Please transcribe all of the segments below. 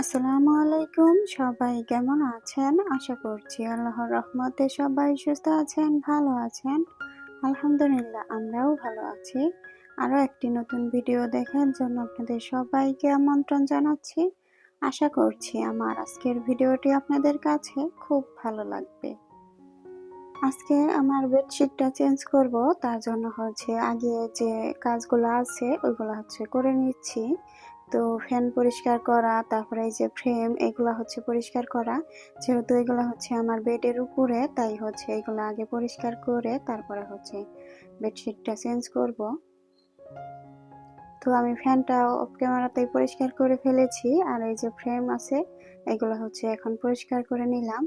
আসসালামু আলাইকুম। সবাই কেমন আছেন? আশা করছি আল্লাহর রহমতে সবাই সুস্থ আছেন, ভালো আছেন। আলহামদুলিল্লাহ, আমরাও ভালো আছি। আরও একটি নতুন ভিডিও দেখার জন্য আপনাদের সবাইকে আমন্ত্রণ জানাচ্ছি। আশা করছি আমার আজকের ভিডিওটি আপনাদের কাছে খুব ভালো লাগবে। আজকে আমার বেডশিটটা চেঞ্জ করব, তার জন্য হচ্ছে আগে যে কাজগুলো আছে, ওইগুলো হচ্ছে করে নিচ্ছি। তো ফ্যান পরিষ্কার করা, তারপরে এই যে ফ্রেম, এগুলো হচ্ছে পরিষ্কার করা। যেহেতু এগুলো হচ্ছে আমার বেডের উপরে, তাই হচ্ছে এগুলো আগে পরিষ্কার করে তারপরে হচ্ছে বেডশিটটা চেঞ্জ করব। তো আমি ফ্যানটা অফ ক্যামেরাতেই পরিষ্কার করে ফেলেছি, আর এই যে ফ্রেম আছে, এগুলো হচ্ছে এখন পরিষ্কার করে নিলাম।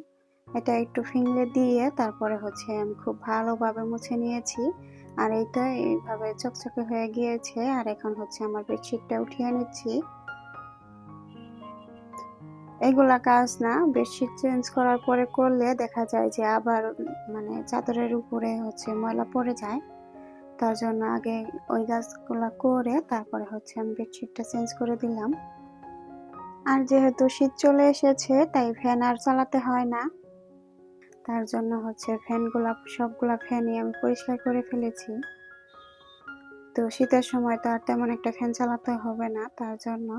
এটা একটু ফিংলে দিয়ে তারপরে হচ্ছে আমি খুব ভালোভাবে মুছে নিয়েছি। আর এইটা এইভাবে চকচকে হয়ে গিয়েছে। আর এখন হচ্ছে আমার বেডশিটটা উঠিয়ে নিচ্ছি। এগুলা কাজ না, বেডশিট চেঞ্জ করার পরে করলে দেখা যায় যে আবার মানে চাদরের উপরে হচ্ছে ময়লা পড়ে যায়। তার জন্য আগে ওই গাছগুলা করে তারপরে হচ্ছে আমি বেডশিটটা চেঞ্জ করে দিলাম। আর যেহেতু শীত চলে এসেছে, তাই ফ্যান আর চালাতে হয় না। তার জন্য হচ্ছে ফ্যানগুলা, সবগুলা ফ্যানই আমি পরিষ্কার করে ফেলেছি। তো শীতের সময় তো আর তেমন একটা ফ্যান চালাতে হবে না, তার জন্য।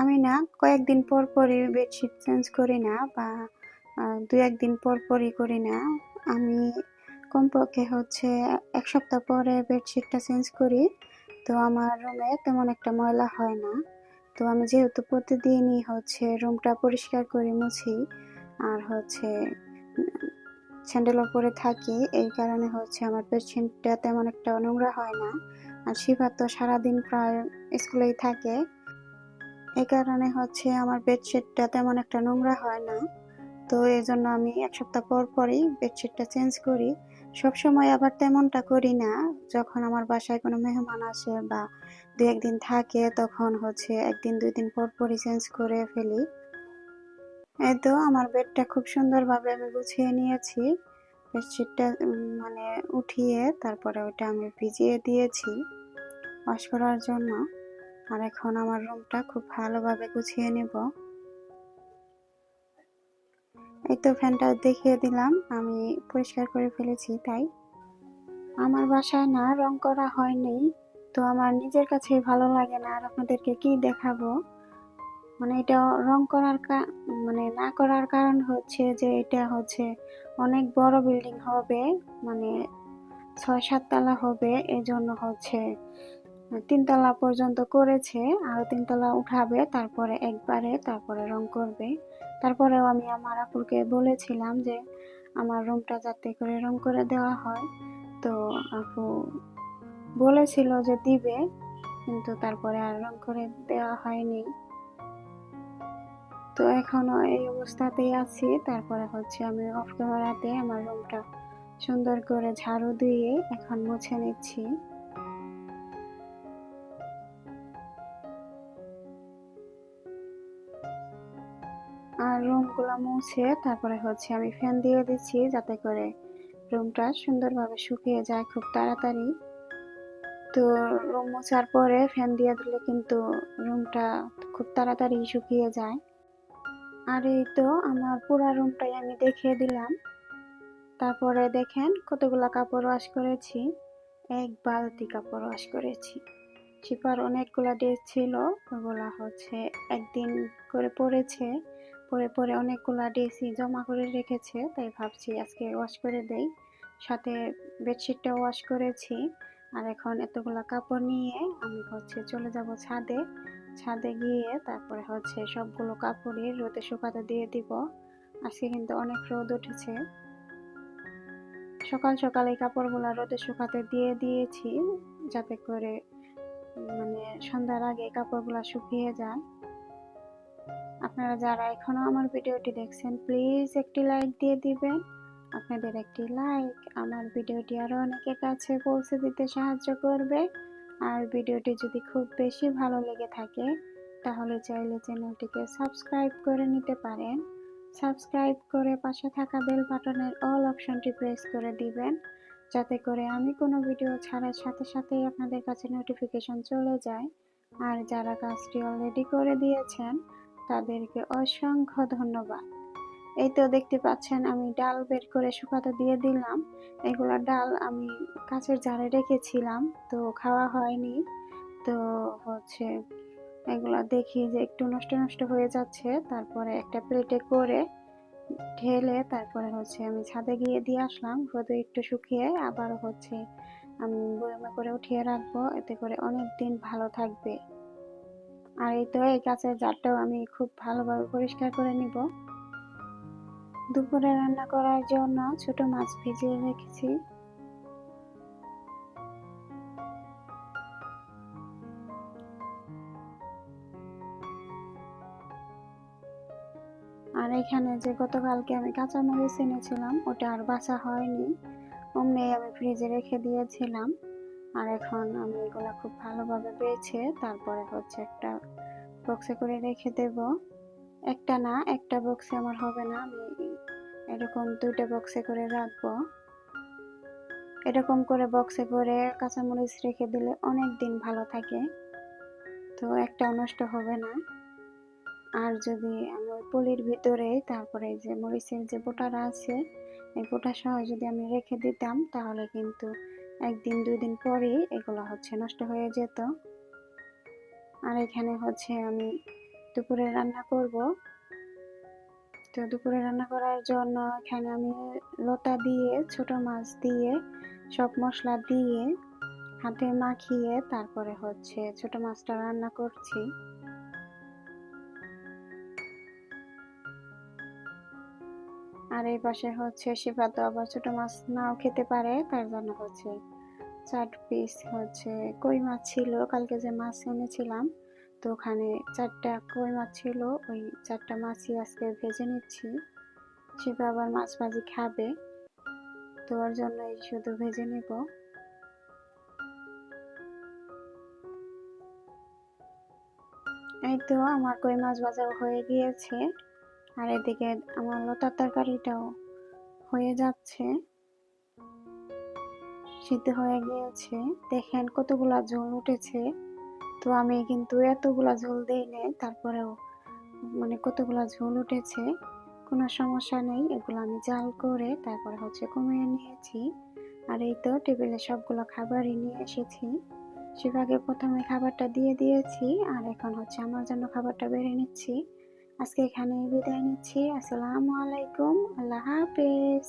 আমি না কয়েকদিন পর পরই বেডশিট চেঞ্জ করি না বা দু একদিন পর পরই করি না। আমি কমপক্ষে হচ্ছে এক সপ্তাহ পরে বেডশিটটা চেঞ্জ করি। তো আমার রুমে তেমন একটা ময়লা হয় না। তো আমি যেহেতু প্রতিদিনই হচ্ছে রুমটা পরিষ্কার করে মুছি, আর হচ্ছে স্যান্ডেল পরে থাকি, এই কারণে হচ্ছে আমার বেডশিটটা তেমন একটা নোংরা হয় না। আর শিফা তো সারাদিন প্রায় স্কুলেই থাকে। এই কারণে হচ্ছে আমার বেডশিটটা তেমন একটা নোংরা হয় না। তো এই জন্য আমি এক সপ্তাহ পর পরই বেডশিটটা চেঞ্জ করি। সব সময় আবার তেমনটা করি না। যখন আমার বাসায় কোনো মেহমান আসে বা দু একদিন থাকে, তখন হচ্ছে একদিন দুই দিন পর পরই চেঞ্জ করে ফেলি। এই তো আমার বেডটা খুব সুন্দরভাবে আমি গুছিয়ে নিয়েছি। বেডশিটটা মানে উঠিয়ে তারপরে ওইটা আমি ভিজিয়ে দিয়েছি ওয়াশ করার জন্য। আর এখন আমার রুমটা খুব ভালোভাবে গুছিয়ে নেব। এই তো ফ্যানটা দেখিয়ে দিলাম, আমি পরিষ্কার করে ফেলেছি তাই। আমার বাসায় না রং করা হয়নি, তো আমার নিজের কাছেই ভালো লাগে না, আর আপনাদেরকে কি দেখাবো? মানে এটা রং করার মানে না করার কারণ হচ্ছে যে এটা হচ্ছে অনেক বড় বিল্ডিং হবে মানে ছয় সাততলা হবে, এজন্য হচ্ছে তিনতলা পর্যন্ত করেছে, আরও তিনতলা উঠাবে, তারপরে একবারে তারপরে রং করবে। তারপরেও আমি আমার আপুকে বলেছিলাম যে আমার রুমটা যাতে করে রং করে দেওয়া হয়। তো আপু বলেছিল যে দিবে, কিন্তু তারপরে আর রং করে দেওয়া হয়নি। তো এখনও এই অবস্থাতেই আছি। তারপরে হচ্ছে আমি অফ ক্যামেরাতে আমার রুমটা সুন্দর করে ঝাড়ু দিয়ে এখন মুছে নিচ্ছি। রুমগুলো মুছে তারপরে হচ্ছে আমি ফ্যান দিয়ে দিচ্ছি যাতে করে রুমটা সুন্দরভাবে শুকিয়ে যায় খুব তাড়াতাড়ি। তো রুম মোছার পরে ফ্যান দিয়ে দিলে কিন্তু রুমটা খুব তাড়াতাড়ি শুকিয়ে যায়। আর এই তো আমার পুরো রুমটাই আমি দেখিয়ে দিলাম। তারপরে দেখেন কতগুলা কাপড় ওয়াশ করেছি। এক বালতি কাপড় ওয়াশ করেছি। চিপার অনেকগুলা ড্রেস ছিল, ওগুলা হচ্ছে একদিন করে পরেছে। পরে পরে অনেকগুলা ড্রেসই জমা করে রেখেছে, তাই ভাবছি আজকে ওয়াশ করে দেই। সাথে বেডশিটটা ওয়াশ করেছি, আর এখন এতগুলা কাপড় নিয়ে আমি হচ্ছে চলে যাব ছাদে। ছাদে গিয়ে তারপরে হচ্ছে সবগুলো কাপড়ই রোদে শুকাতে দিয়ে দিব। আজকে কিন্তু অনেক রোদ উঠেছে। সকাল সকাল এই কাপড়গুলো রোদে শুকাতে দিয়ে দিয়েছি, যাতে করে মানে সন্ধ্যার আগে কাপড়গুলো শুকিয়ে যায়। আপনারা যারা এখনও আমার ভিডিওটি দেখছেন প্লিজ একটি লাইক দিয়ে দিবেন। আপনাদের একটি লাইক আমার ভিডিওটি আরও অনেকের কাছে পৌঁছে দিতে সাহায্য করবে। আর ভিডিওটি যদি খুব বেশি ভালো লেগে থাকে, তাহলে চাইলে চ্যানেলটিকে সাবস্ক্রাইব করে নিতে পারেন। সাবস্ক্রাইব করে পাশে থাকা বেল বাটনের অল অপশনটি প্রেস করে দিবেন। যাতে করে আমি কোনো ভিডিও ছাড়ার সাথে সাথেই আপনাদের কাছে নোটিফিকেশন চলে যায়। আর যারা কাজটি অলরেডি করে দিয়েছেন তাদেরকে অসংখ্য ধন্যবাদ। এই তো দেখতে পাচ্ছেন, আমি ডাল বের করে শুকাতে দিয়ে দিলাম। এগুলা ডাল আমি কাছের জারে রেখেছিলাম, তো খাওয়া হয়নি। তো হচ্ছে এগুলা দেখি যে একটু নষ্ট নষ্ট হয়ে যাচ্ছে। তারপরে একটা প্লেটে করে ঢেলে তারপরে হচ্ছে আমি ছাদে গিয়ে দিয়ে আসলাম। রোদে একটু শুকিয়ে আবার হচ্ছে আমি বয়মে করে উঠিয়ে রাখব। এতে করে অনেক দিন ভালো থাকবে। আর এই তো এই গাছের জারটাও আমি খুব ভালোভাবে পরিষ্কার করে নিব। দুপুরে রান্না করার জন্য ছোট মাছ ভিজিয়ে রেখেছি। আর এখানে যে গতকালকে আমি কাঁচামরিচ এনেছিলাম, ওটা আর বাছা হয়নি। অমনি আমি ফ্রিজে রেখে দিয়েছিলাম। আর এখন আমি এগুলো খুব ভালোভাবে বেছে তারপরে হচ্ছে একটা বক্সে করে রেখে দেব। একটা না, একটা বক্সে আমার হবে না, আমি এরকম দুইটা বক্সে করে রাখব। এরকম করে বক্সে করে কাঁচামরিচ রেখে দিলে অনেক দিন ভালো থাকে, তো একটা নষ্ট হবে না। আর যদি আমি ওই পলির ভিতরে, তারপরে যে মরিচের যে বোটারা আছে, এই বোটা সহ যদি আমি রেখে দিতাম, তাহলে কিন্তু একদিন দুই দিন পরেই এগুলো হচ্ছে নষ্ট হয়ে যেত। আর এখানে হচ্ছে আমি দুপুরে রান্না করব। তো দুপুরে রান্না করার জন্য এখানে আমি লতা দিয়ে, ছোট মাছ দিয়ে, সব মশলা দিয়ে হাতে মাখিয়ে তারপরে হচ্ছে ছোট মাছটা রান্না করছি। আর এই পাশে হচ্ছে শিফা তো আবার ছোট মাছ নাও খেতে পারে, তার জন্য হচ্ছে চার পিস হচ্ছে কই মাছ ছিল, কালকে যে মাছ এনেছিলাম, তো ওখানে চারটা কই মাছ ছিল, ওই চারটা মাছই আজকে ভেজে নিচ্ছি। শিফা আবার মাছ ভাজি খাবে, তো ওর জন্য এই শুধু ভেজে নেব। এই তো আমার কই মাছ ভাজা হয়ে গিয়েছে। আর এদিকে আমার লতার তরকারিটাও হয়ে যাচ্ছে। সিদ্ধ হয়ে গিয়েছে। দেখেন কতগুলা ঝোল উঠেছে। তো আমি কিন্তু এতগুলা ঝোল দিই নাই, তারপরেও মানে কতগুলা ঝোল উঠেছে, কোনো সমস্যা নেই। এগুলো আমি জাল করে তারপরে হচ্ছে কমিয়ে নিয়েছি। আর এই তো টেবিলে সবগুলো খাবারই নিয়ে এসেছি। সেভাগে প্রথমে খাবারটা দিয়ে দিয়েছি, আর এখন হচ্ছে আমার জন্য খাবারটা বেড়ে নিচ্ছি। আজকে এখানে বিদায় নিচ্ছি। আসসালামু আলাইকুম। আল্লাহ হাফেজ।